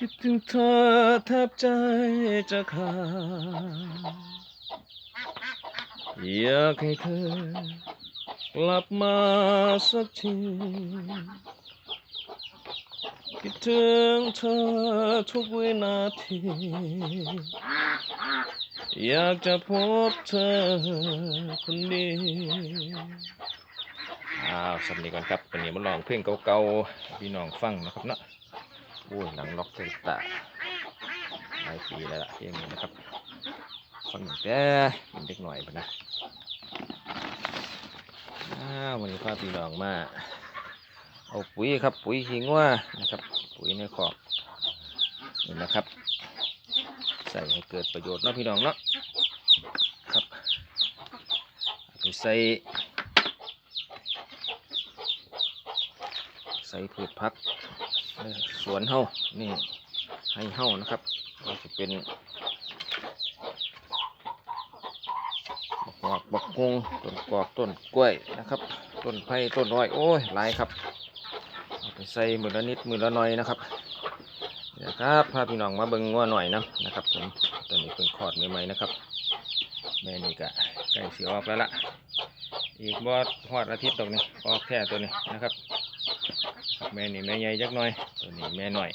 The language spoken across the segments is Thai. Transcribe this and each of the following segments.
คิดถึงเธอแทบใจจะขาดอยากให้เธอกลับมาสักทีคิดถึงเธอทุกวินาที อยากจะพบเธอคนดีอ้าวสำนีก่อนครับวันนี้มาลองเพลงเก่าๆพี่น้องฟังนะครับเนาะ โอ้ยหนังล็อกเตอร์ตาหลายปีแล้วล่ะเพลงนี้นะครับฟังตั้งแต่เป็นเด็กหน่อยปะนะวันนี้พาพี่น้องมา เอาปุ๋ยครับ ปุ๋ยขิงว่านะครับ ปุ๋ยในขอบนี่นะครับ ใส่ให้เกิดประโยชน์นะพี่น้องเนาะครับไปใส่ใส่พืชพัก สวนเฮานี่ให้เฮานะครับก็จะเป็นกหอกบักฮงต้นกอกต้นกล้วยนะครับ ต้นไผ่ต้นอ้อยโอ้ยหลายครับเอาไปใส่มือละนิดมือละหน่อยนะครับเดี๋ยวครับพาพี่น้องมาเบิ่งงัวหน่อยนะนะครับผมตอนนี้เพิ่งคลอดใหม่ๆนะครับแม่นี่ก็ใกล้สียออกแล้วล่ะอีกบอดหอดอาทิตย์ตรงนี้ออกแค่ตัวนี้นะครับ ครับแม่นี่แม่ใหญ่จักหน่อยตัวนี้แม่หน่อย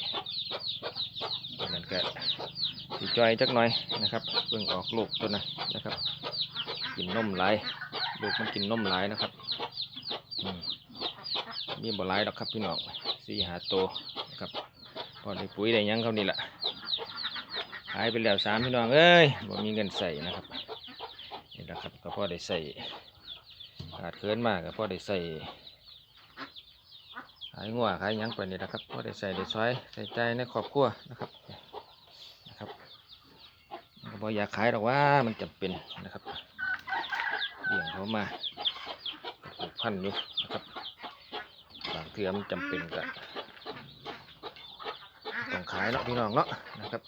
ตัวนั้นก็สีจอยจักหน่อยนะครับเพิ่งออกลูกตัวนั้นนะครับ กินนมหลายลูกมันกินนมหลายนะครับมีบ่หลายดอกครับพี่น้องสี่หาโตนะครับพอได้ปุ๋ยได้ยังเขานี่แหละหายไปแล้วสามพี่น้องเอ้ยบ่มีเงินใส่นะครับนี่แหละครับก็พอได้ใส่ขาดเคินมากก็พอได้ใส่ายงัวขายยังไปนี่แหละครับพอได้ใส่ได้ช้อยใส่ใจในครอบครัวนะครับนะครับก็บ่อยากขายหรอกว่ามันจำเป็นนะครับเลี้ยงเขามาผูกพันอยู่นะครับบางเทื่อมันจำเป็นก็ต้องขายเนาะพี่น้องเนาะนะครับ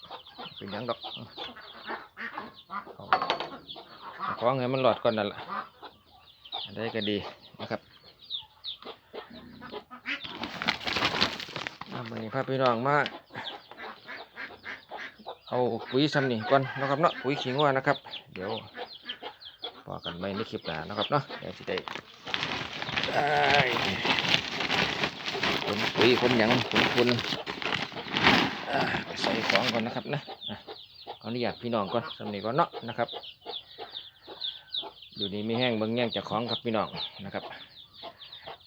เป็นยังดอกเอาเอาของให้มันหลอดก่อนนั่นแหละอันใดก็ดีนะครับอ่าวันนี้ พาพี่น้องมาเอาปุ๋ยซ้ำนี่ก่อนนะครับเนาะปุ๋ยขิงว่านะครับ เดี๋ยวพอกันไม่ในคลิปหน้านะครับเนาะเดี๋ยวสิได้ได้ขนปุ๋ยขนหยังขนคุณไปใส่ของก่อนนะครับนะอะขออนุญาตพี่น้องก่อนสำนีก่อนเนาะนะครับ อยู่นี่ไมีแห้งเบิ้งแย่งจากของครับพี่น้องนะครับ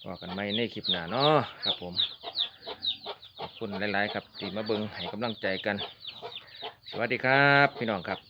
ว่ากันไม่ในคลิปหน้าเนาะครับผม คุณหลาย ๆ ครับที่มาเบิ้งให้กำลังใจกัน สวัสดีครับ พี่น้องครับ